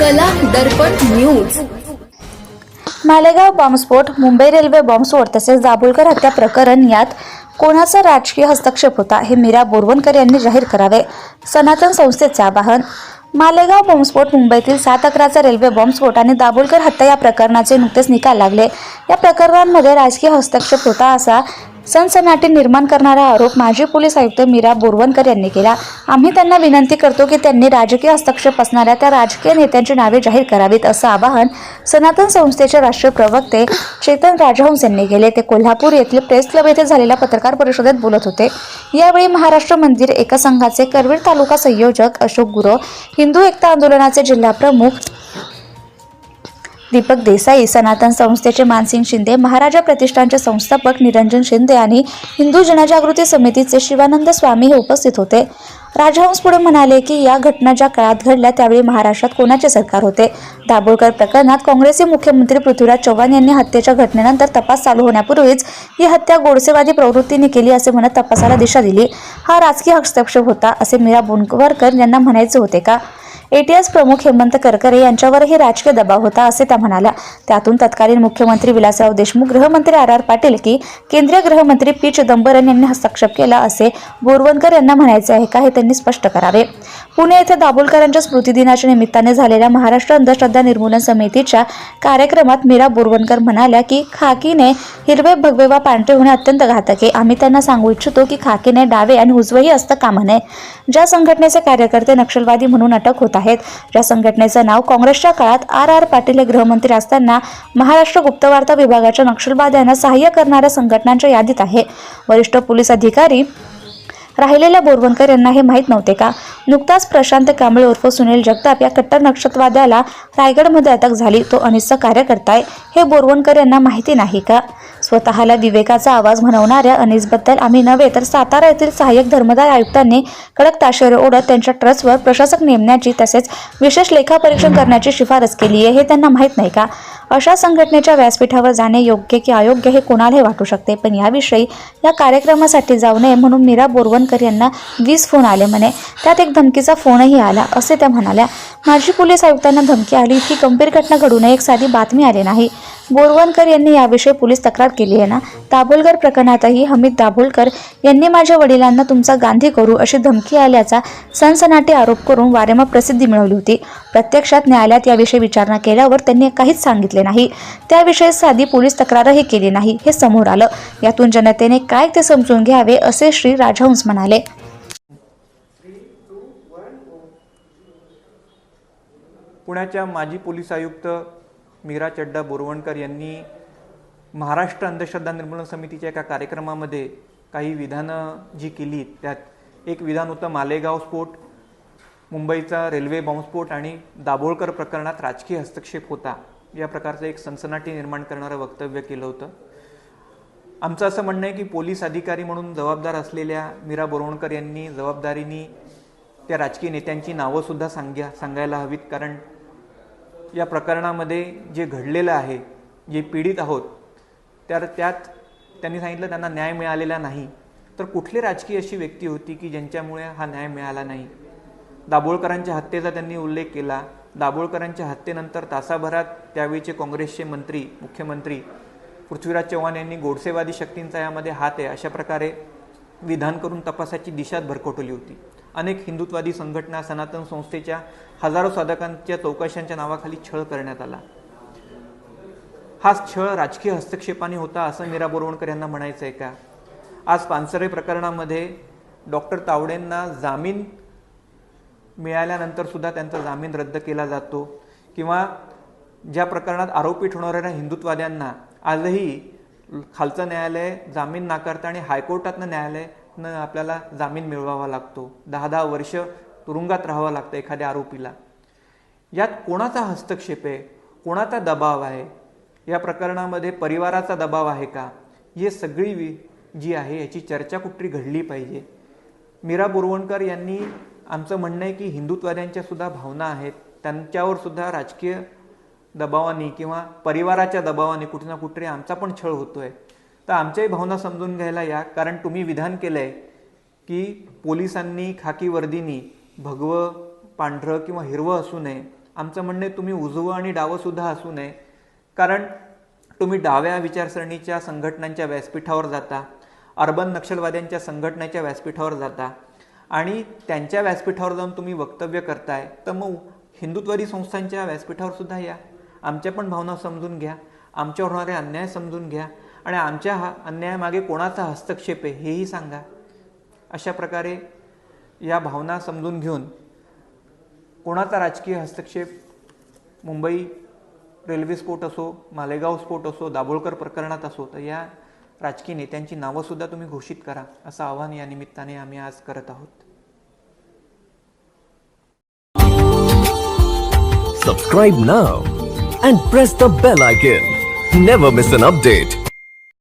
कला दर्पण न्यूज. मालेगाव बॉम्बस्फोट मुंबई रेल्वे बॉम्बस्फोट तसेच दाभोलकर हत्या प्रकरण यात कोणाचा राजकीय हस्तक्षेप होता हे मीरा बोरवणकर यांनी जाहीर करावे. सनातन संस्थेचे आवाहन. मालेगाव बॉम्बस्फोट मुंबईतील सात अकराचा रेल्वे बॉम्बस्फोट आणि दाभोलकर हत्या या प्रकरणाचे नुकतेच निकाल लागले. या प्रकरणांमध्ये राजकीय हस्तक्षेप होता असा सनसनाटी निर्माण करणारा आरोप माजी पोलीस आयुक्त मीरा बोरवणकर यांनी केला. आम्ही त्यांना विनंती करतो की त्यांनी राजकीय हस्तक्षेप असणाऱ्या त्या राजकीय नेत्यांची नावे जाहीर करावीत असं आवाहन सनातन संस्थेचे राष्ट्रीय प्रवक्ते चेतन राजहंस यांनी केले. ते कोल्हापूर येथील प्रेस क्लब येथे झालेल्या पत्रकार परिषदेत बोलत होते. यावेळी महाराष्ट्र मंदिर एकसंघाचे करवीर तालुका संयोजक अशोक गुरव हिंदू एकता आंदोलनाचे जिल्हा प्रमुख दीपक देसाई सनातन संस्थेचे मानसिंग शिंदे महाराजा प्रतिष्ठानचे संस्थापक निरंजन शिंदे आणि हिंदू जनजागृती समितीचे शिवानंद स्वामी हे उपस्थित होते. राजहंस पुढे म्हणाले की या घटना ज्या काळात घडल्या त्यावेळी महाराष्ट्रात कोणाचे सरकार होते? दाभोळकर प्रकरणात काँग्रेसचे मुख्यमंत्री पृथ्वीराज चव्हाण यांनी हत्येच्या घटनेनंतर तपास चालू होण्यापूर्वीच ही हत्या गोडसेवादी प्रवृत्तीने केली असे म्हणत तपासाला दिशा दिली. हा राजकीय हस्तक्षेप होता असे मीरा बोनवरकर यांना म्हणायचे होते का? एटीएस प्रमुख हेमंत करकरे यांच्यावरही राजकीय दबाव होता असे त्या म्हणाल्या. त्यातून तत्कालीन मुख्यमंत्री विलासराव देशमुख गृहमंत्री आर आर पाटील की केंद्रीय गृहमंत्री पी चिदंबरम यांनी हस्तक्षेप केला असे बोरवणकर यांना म्हणायचे आहे का हे त्यांनी स्पष्ट करावे. पुणे येथे दाभोलकरांच्या स्मृतिदिनाच्या निमित्ताने झालेल्या महाराष्ट्र अंधश्रद्धा निर्मूलन समितीच्या कार्यक्रमात मीरा बोरवणकर म्हणाल्या की खाकीने हिरवे भगवे वा पांढरे होणे अत्यंत घातक आहे. आम्ही त्यांना सांगू इच्छितो की खाकीने डावे आणि उजवेही असतं कामा नये. ज्या संघटनेचे कार्यकर्ते नक्षलवादी म्हणून अटक होत आहेत ज्या संघटनेचं नाव काँग्रेसच्या काळात आर आर पाटील हे गृहमंत्री असताना महाराष्ट्र गुप्तवार्ता विभागाच्या नक्षलवाद्यांना सहाय्य करणाऱ्या संघटनांच्या यादीत आहे. वरिष्ठ पोलीस अधिकारी राहिलेल्या बोरवणकर यांना हे माहीत नव्हते का? नुकताच प्रशांत कांबळे उर्फ सुनील जगताप या कट्टर नक्षत्रवाद्याला रायगडमध्ये अटक झाली. तो अनिसचा कार्यकर्ता आहे. हे बोरवणकर यांना माहिती नाही का? स्वतःला विवेकाचा आवाज म्हणवणाऱ्या अनिसबद्दल आम्ही नव्हे तर सातारा येथील सहाय्यक धर्मदाय आयुक्तांनी कडक ताशेरे ओढत त्यांच्या ट्रस्टवर प्रशासक नेमण्याची तसेच विशेष लेखापरीक्षण करण्याची शिफारस केली आहे हे त्यांना माहीत नाही का? अशा संघटनेच्या व्यासपीठावर जाणे योग्य की अयोग्य हे कोणालाही वाटू शकते. पण याविषयी या कार्यक्रमासाठी जाऊ नये म्हणून मीरा बोरवणकर यांना वीस फोन आले म्हणे. त्यात एक धमकीचा फोनही आला असे त्या म्हणाल्या. माजी पोलीस आयुक्तांना धमकी आली. इतकी गंभीर घटना घडू नये एक साधी बातमी आली नाही. बोरवणकर यांनी याविषयी पोलीस तक्रार केली आहे ना? दाभोलकर प्रकरणातही हमीद दाभोलकर यांनी माझ्या वडिलांना तुमचा गांधी करू अशी धमकी आल्याचा सनसनाटी आरोप करून वारेमाप प्रसिद्धी मिळवली होती. प्रत्यक्षात न्यायालयात याविषयी विचारणा केल्यावर त्यांनी काहीच सांगितले नाही. त्याविषयी साधी पोलीस तक्रारही केली नाही हे समोर आलं. यातून जनतेने काय ते समजून घ्यावे असे श्री राजहंस म्हणाले. पुण्याच्या माजी पोलीस आयुक्त मीरा चड्डा बोरवणकर यांनी महाराष्ट्र अंधश्रद्धा निर्मूलन समितीच्या एका कार्यक्रमामध्ये काही विधानं जी केली त्यात एक विधान होतं मालेगाव स्फोट मुंबईचा रेल्वे बॉम्बस्फोट आणि दाभोळकर प्रकरणात राजकीय हस्तक्षेप होता. या प्रकारचं एक सनसनाटी निर्माण करणारं वक्तव्य केलं होतं. आमचं असं म्हणणं आहे की पोलीस अधिकारी म्हणून जबाबदार असलेल्या मीरा बोरवणकर यांनी जबाबदारीनी त्या राजकीय नेत्यांची नावंसुद्धा सांग्या सांगायला हवीत. कारण या प्रकरणामध्ये जे घडलेलं आहे जे पीडित आहोत तर त्यात त्यांनी सांगितलं त्यांना न्याय मिळालेला नाही. तर कुठली राजकीय अशी व्यक्ती होती की ज्यांच्यामुळे हा न्याय मिळाला नाही? दाभोळकरांच्या हत्येचा त्यांनी उल्लेख केला. दाभोळकरांच्या हत्येनंतर तासाभरात त्यावेळीचे काँग्रेसचे मंत्री मुख्यमंत्री पृथ्वीराज चव्हाण यांनी गोडसेवादी शक्तींचा यामध्ये हात आहे अशा प्रकारे विधान करून तपासाची दिशाच भरकटवली होती. अनेक हिंदुत्वादी संघटना सनातन संस्थेच्या हजारो साधकांच्या चौकशांच्या नावाखाली छळ करण्यात आला. हा छळ राजकीय हस्तक्षेपाने होता असं मीरा बोरवणकर यांना म्हणायचं आहे का? आज पानसरे प्रकरणामध्ये डॉक्टर तावडेंना जामीन मिळाल्यानंतर सुद्धा त्यांचा जामीन रद्द केला जातो किंवा ज्या प्रकरणात आरोपीत होणाऱ्या हिंदुत्वाद्यांना आजही खालचं न्यायालय जामीन नाकारतं आणि हायकोर्टातनं न आपल्याला जामीन मिळवावा लागतो. दहा दहा वर्ष तुरुंगात राहावं लागतं एखाद्या आरोपीला. यात कोणाचा हस्तक्षेप आहे? कोणाचा दबाव आहे? या प्रकरणामध्ये परिवाराचा दबाव आहे का? हे सगळी जी आहे याची चर्चा कुठली घडली पाहिजे? मीरा बोरवणकर यांनी आमचं म्हणणं आहे की हिंदुत्वाद्यांच्या सुद्धा भावना आहेत. त्यांच्यावर सुद्धा राजकीय दबावाने किंवा परिवाराच्या दबावाने कुठे ना कुठे आमचा पण छळ होतोय. तर आमच्याही भावना समजून घ्यायला या. कारण तुम्ही विधान केलंय की पोलिसांनी खाकी वर्दीनी भगवं पांढरं किंवा हिरवं असू नये. आमचं म्हणणं आहे तुम्ही उजवं आणि डावंसुद्धा असू नये. कारण तुम्ही डाव्या विचारसरणीच्या संघटनांच्या व्यासपीठावर जाता. अर्बन नक्षलवाद्यांच्या संघटनेच्या व्यासपीठावर जाता. आणि त्यांच्या व्यासपीठावर जाऊन तुम्ही वक्तव्य करताय तर मग हिंदुत्वादी संस्थांच्या व्यासपीठावर सुद्धा या. आमच्या पण भावना समजून घ्या. आमच्यावर होणारे अन्याय समजून घ्या. आणि आमच्या हा अन्यायामागे कोणाचा हस्तक्षेप आहे हेही सांगा अशा प्रकारे या भावना समजून घेऊन कोणाचा राजकीय हस्तक्षेप मुंबई रेल्वे स्फोट असो मालेगाव स्फोट असो दाभोळकर प्रकरणात असो तर या राजकीय नेत्यांची नावंसुद्धा तुम्ही घोषित करा असं आव्हान या निमित्ताने आम्ही आज करत आहोत Subscribe now and press the bell icon. Never miss an update.